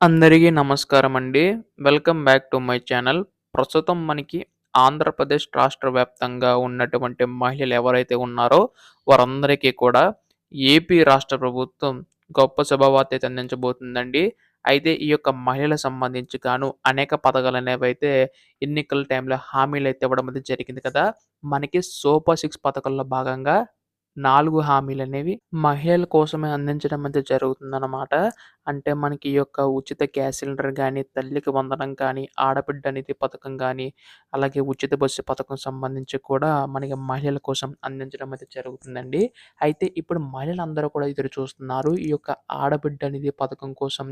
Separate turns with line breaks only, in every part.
అందరికీ నమస్కారం అండి. Welcome back to my channel. ప్రస్తుతం మనకి ఆంధ్రప్రదేశ్ రాష్ట్ర వ్యాప్తంగా ఉన్నటువంటి మహిళలు ఎవరైతే ఉన్నారో వారందరికీ కూడా ఏపీ రాష్ట్ర ప్రభుత్వం గొప్ప శుభవార్త అయితే అందించబోతుందండి. అయితే ఈ యొక్క మహిళలకు సంబంధించి గాను అనేక అయితే ఎన్నికల టైంలో అయితే ఇవ్వడం అనేది జరిగింది కదా! మనకి సూపర్ సిక్స్ పథకాల్లో భాగంగా నాలుగు హామీలు అనేవి మహిళల కోసమే అందించడం అయితే జరుగుతుందన్నమాట అంటే మనకి ఈ యొక్క ఉచిత గ్యాస్ సిలిండర్ కానీ తల్లికి వందనం కానీ, ఆడబిడ్డ నిధి పథకం కానీ అలాగే ఉచిత బస్సు పథకం సంబంధించి కూడా మనకి మహిళల కోసం అందించడం అయితే జరుగుతుందండి. అయితే ఇప్పుడు మహిళలందరూ కూడా ఎదురు చూస్తున్నారు. ఈ యొక్క ఆడబిడ్డ నిధి పథకం కోసం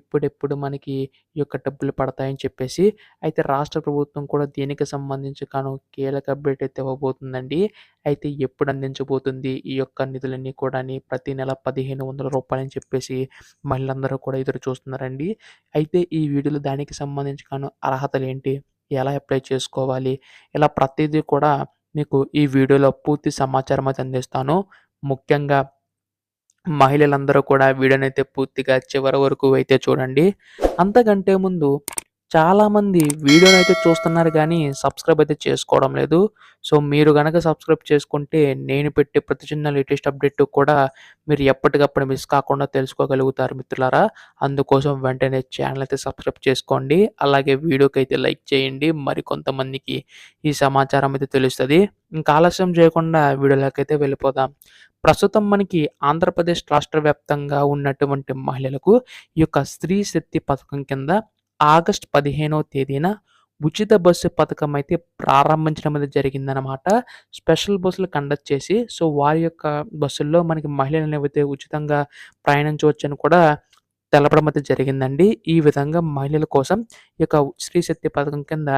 ఎప్పుడెప్పుడు మనకి ఈ యొక్క డబ్బులు పడతాయని చెప్పేసి. అయితే రాష్ట్ర ప్రభుత్వం కూడా దీనికి సంబంధించి కాను కీలక అప్డేట్ అయితే ఇవ్వబోతుందండి. అయితే ఎప్పుడు అందించబోతుంది ఈ యొక్క నిధులన్నీ కూడా ప్రతి నెల రూ. 1500 అని చెప్పేసి మహిళ అందరూ కూడా ఎదురు చూస్తున్నారండి. అయితే ఈ వీడియోలో దానికి సంబంధించి కాను అర్హతలు ఏంటి ఎలా అప్లై చేసుకోవాలి? ఇలా ప్రతిదీ కూడా మీకు ఈ వీడియోలో పూర్తి సమాచారం అయితే అందిస్తాను. ముఖ్యంగా మహిళలందరూ కూడా వీడియోనైతే పూర్తిగా చివరి వరకు అయితే చూడండి. అంతకంటే ముందు చాలామంది వీడియోనైతే చూస్తున్నారు కానీ సబ్స్క్రైబ్ అయితే చేసుకోవడం లేదు. సో మీరు కనుక సబ్స్క్రైబ్ చేసుకుంటే నేను పెట్టే ప్రతి చిన్న లేటెస్ట్ అప్డేట్ కూడా మీరు ఎప్పటికప్పుడు మిస్ కాకుండా తెలుసుకోగలుగుతారు మిత్రులారా. అందుకోసం వెంటనే ఛానల్ అయితే సబ్స్క్రైబ్ చేసుకోండి. అలాగే వీడియోకి అయితే లైక్ చేయండి. మరికొంతమందికి ఈ సమాచారం అయితే తెలుస్తుంది ఇంకా ఆలస్యం చేయకుండా వీడియోలోకైతే వెళ్ళిపోదాం. ప్రస్తుతం మనకి ఆంధ్రప్రదేశ్ రాష్ట్ర వ్యాప్తంగా ఉన్నటువంటి మహిళలకు ఈ యొక్క స్త్రీ శక్తి పథకం కింద ఆగస్ట్ 15వ తేదీన ఉచిత బస్సు పథకం అయితే ప్రారంభించడం అనేది జరిగిందనమాట. స్పెషల్ బస్సులు కండక్ట్ చేసి సో వారి యొక్క బస్సుల్లో మనకి మహిళలనేవైతే ఉచితంగా ప్రయాణించవచ్చని కూడా తెలపడం అయితే జరిగిందండి. ఈ విధంగా మహిళల కోసం ఈ యొక్క స్త్రీ శక్తి పథకం కింద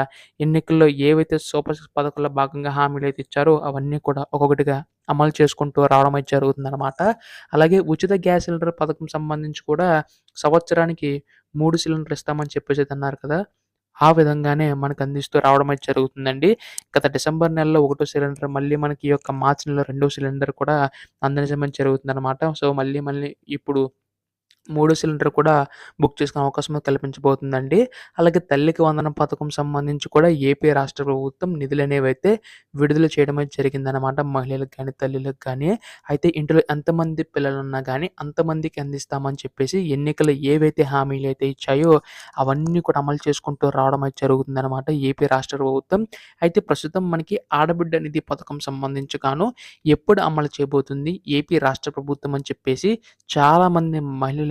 ఎన్నికల్లో ఏవైతే సూపర్ సిక్స్ పథకంలో భాగంగా హామీలు అయితే ఇచ్చారో అవన్నీ కూడా ఒక్కొక్కటిగా అమలు చేసుకుంటూ రావడం అయితే జరుగుతుందన్నమాట అలాగే ఉచిత గ్యాస్ సిలిండర్ పథకం సంబంధించి కూడా సంవత్సరానికి మూడు సిలిండర్ ఇస్తామని చెప్పేసి అన్నారు కదా! ఆ విధంగానే మనకు అందిస్తూ రావడం అయితే జరుగుతుందండి. గత డిసెంబర్ నెలలో ఒకటో సిలిండర్ మళ్ళీ మనకి ఈ యొక్క మార్చి నెలలో రెండో సిలిండర్ కూడా అందించమని జరుగుతుంది అనమాట సో మళ్ళీ మళ్ళీ ఇప్పుడు మూడో సిలిండర్ కూడా బుక్ చేసుకునే అవకాశం కల్పించబోతుందండి. అలాగే తల్లికి వందనం పథకం సంబంధించి కూడా ఏపీ రాష్ట్ర ప్రభుత్వం నిధులు అనేవి అయితే విడుదల చేయడం అయితే జరిగిందనమాట. మహిళలకు కానీ తల్లులకు కానీ అయితే ఇంట్లో ఎంతమంది పిల్లలు ఉన్నా కానీ అంతమందికి అందిస్తామని చెప్పేసి ఎన్నికలు ఏవైతే హామీలు అయితే ఇచ్చాయో అవన్నీ కూడా అమలు చేసుకుంటూ రావడం అయితే జరుగుతుందనమాట ఏపీ రాష్ట్ర ప్రభుత్వం. అయితే ప్రస్తుతం మనకి ఆడబిడ్డ నిధి పథకం సంబంధించి గాను ఎప్పుడు అమలు చేయబోతుంది ఏపీ రాష్ట్ర ప్రభుత్వం అని చెప్పేసి చాలామంది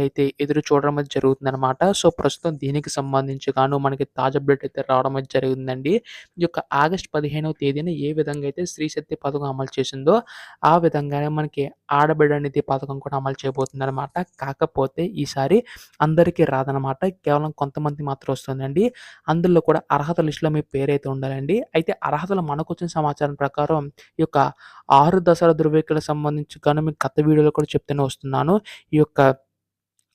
అయితే ఎదురు చూడడం అయితే జరుగుతుందనమాట. సో ప్రస్తుతం దీనికి సంబంధించి గాను మనకి తాజా అప్డేట్ అయితే రావడం అయితే జరిగిందండి. ఈ యొక్క ఆగస్ట్ 15వ తేదీన ఏ విధంగా అయితే స్త్రీ శక్తి పథకం అమలు చేసిందో ఆ విధంగానే మనకి ఆడబిడ్డ నిధి పథకం కూడా అమలు చేయబోతుందనమాట. కాకపోతే ఈసారి అందరికీ రాదనమాట. కేవలం కొంతమంది మాత్రం వస్తుందండి. అందులో కూడా అర్హత లిస్ట్‌లో మీ పేరైతే ఉండాలండి. అయితే అర్హతలు మనకొచ్చిన సమాచారం ప్రకారం ఈ యొక్క ఆరు దశల ధృవీకరణ సంబంధించి కానీ మీకు గత వీడియోలో కూడా చెప్తూనే వస్తున్నాను. ఈ యొక్క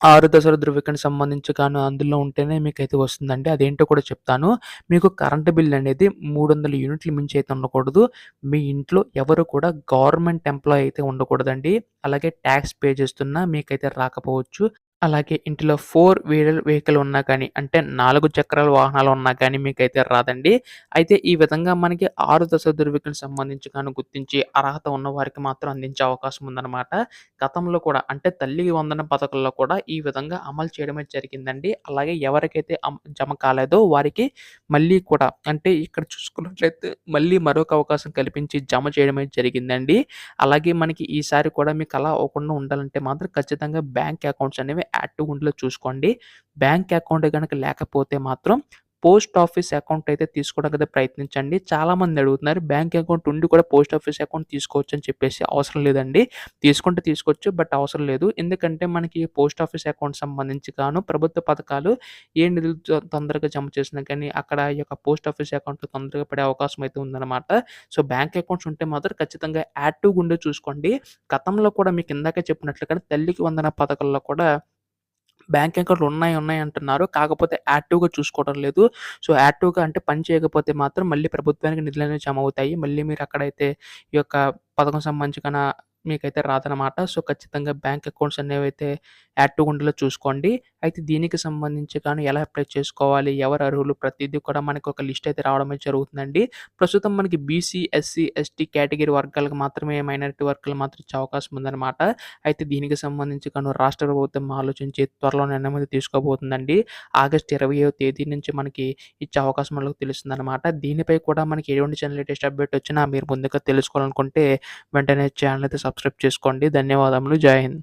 ఆరు దశల ధృవీకరణకు సంబంధించి గాను అందులో ఉంటేనే మీకైతే వస్తుందండి. అదేంటో కూడా చెప్తాను. మీకు కరెంట్ బిల్ అనేది 300 యూనిట్లు మించి అయితే ఉండకూడదు. మీ ఇంట్లో ఎవరు కూడా గవర్నమెంట్ ఎంప్లాయీ అయితే ఉండకూడదండి. అలాగే ట్యాక్స్ పే చేస్తున్నా మీకైతే రాకపోవచ్చు. అలాగే ఇంటిలో ఫోర్ వీలర్ వెహికల్ ఉన్నా కానీ అంటే నాలుగు చక్రాల వాహనాలు ఉన్నా కానీ మీకైతే రాదండి. అయితే ఈ విధంగా మనకి 6 దశల ధృవీకరణకు సంబంధించి కానీ గుర్తించి అర్హత ఉన్న వారికి మాత్రం అందించే అవకాశం ఉందన్నమాట గతంలో కూడా అంటే తల్లి వందన పథకంలో కూడా ఈ విధంగా అమలు చేయడం జరిగిందండి. అలాగే ఎవరికైతే జమ కాలేదో వారికి మళ్ళీ కూడా అంటే ఇక్కడ చూసుకున్నట్లయితే మళ్ళీ మరొక అవకాశం కల్పించి జమ చేయడం జరిగిందండి. అలాగే మనకి ఈసారి కూడా మీకు అలా అవ్వకుండా ఉండాలంటే మాత్రం ఖచ్చితంగా బ్యాంక్ అకౌంట్స్ అనేవి యాక్టివ్ ఉండేలా చూసుకోండి. బ్యాంక్ అకౌంట్ కనుక లేకపోతే మాత్రం పోస్ట్ ఆఫీస్ అకౌంట్ అయితే తీసుకోవడానికైతే ప్రయత్నించండి. చాలామంది అడుగుతున్నారు బ్యాంక్ అకౌంట్ ఉండి కూడా పోస్ట్ ఆఫీస్ అకౌంట్ తీసుకోవచ్చు అని చెప్పేసి. అవసరం లేదండి. తీసుకుంటే తీసుకోవచ్చు. బట్ అవసరం లేదు. ఎందుకంటే మనకి పోస్ట్ ఆఫీస్ అకౌంట్ సంబంధించి గాను ప్రభుత్వ పథకాలు ఏ నిధులు తొందరగా జమ చేసినా కానీ అక్కడ ఈ యొక్క పోస్ట్ ఆఫీస్ అకౌంట్‌లో తొందరగా పడే అవకాశం అయితే ఉందన్నమాట సో బ్యాంక్ అకౌంట్స్ ఉంటే మాత్రం ఖచ్చితంగా యాక్టివ్‌గా ఉండే చూసుకోండి. గతంలో కూడా మీకు ఇందాక చెప్పినట్లు కానీ తల్లికి వందన పథకాల్లో కూడా బ్యాంక్ అకౌంట్‌లు ఉన్నాయి, ఉన్నాయి అంటున్నారు. కాకపోతే యాక్టివ్‌గా చూసుకోవడం లేదు. సో యాక్టివ్‌గా అంటే పని చేయకపోతే మాత్రం మళ్ళీ ప్రభుత్వానికి నిధులు అనేవి జమ అవుతాయి. మళ్ళీ మీరు అక్కడైతే ఈ యొక్క పథకం సంబంధించిన మీకైతే రాదనమాట. సో, ఖచ్చితంగా బ్యాంక్ అకౌంట్స్ అనేవి అయితే యాక్టివ్ ఉండేలా చూసుకోండి. అయితే దీనికి సంబంధించి కానీ ఎలా అప్లై చేసుకోవాలి? ఎవరు అర్హులు? ప్రతిదీ కూడా మనకు ఒక లిస్ట్ అయితే రావడం జరుగుతుందండి. ప్రస్తుతం మనకి బీసీ, ఎస్సీ, ఎస్టీ కేటగిరీ వర్గాలకు మాత్రమే మైనారిటీ వర్గాలు మాత్రం ఇచ్చే అవకాశం ఉందన్నమాట అయితే దీనికి సంబంధించి కానీ రాష్ట్ర ప్రభుత్వం ఆలోచించి త్వరలో నిర్ణయం అయితే తీసుకోబోతుందండి. ఆగస్ట్ ఇరవై తేదీ నుంచి మనకి ఇచ్చే అవకాశం మనకు తెలుస్తుందన్నమాట దీనిపై కూడా మనకి ఎటువంటి ఛానల్ లేటెస్ట్ అప్డేట్ వచ్చినా మీరు ముందుగా తెలుసుకోవాలనుకుంటే వెంటనే ఛానల్ అయితే సబ్స్క్రైబ్ చేసుకోండి. ధన్యవాదములు. జై హింద్.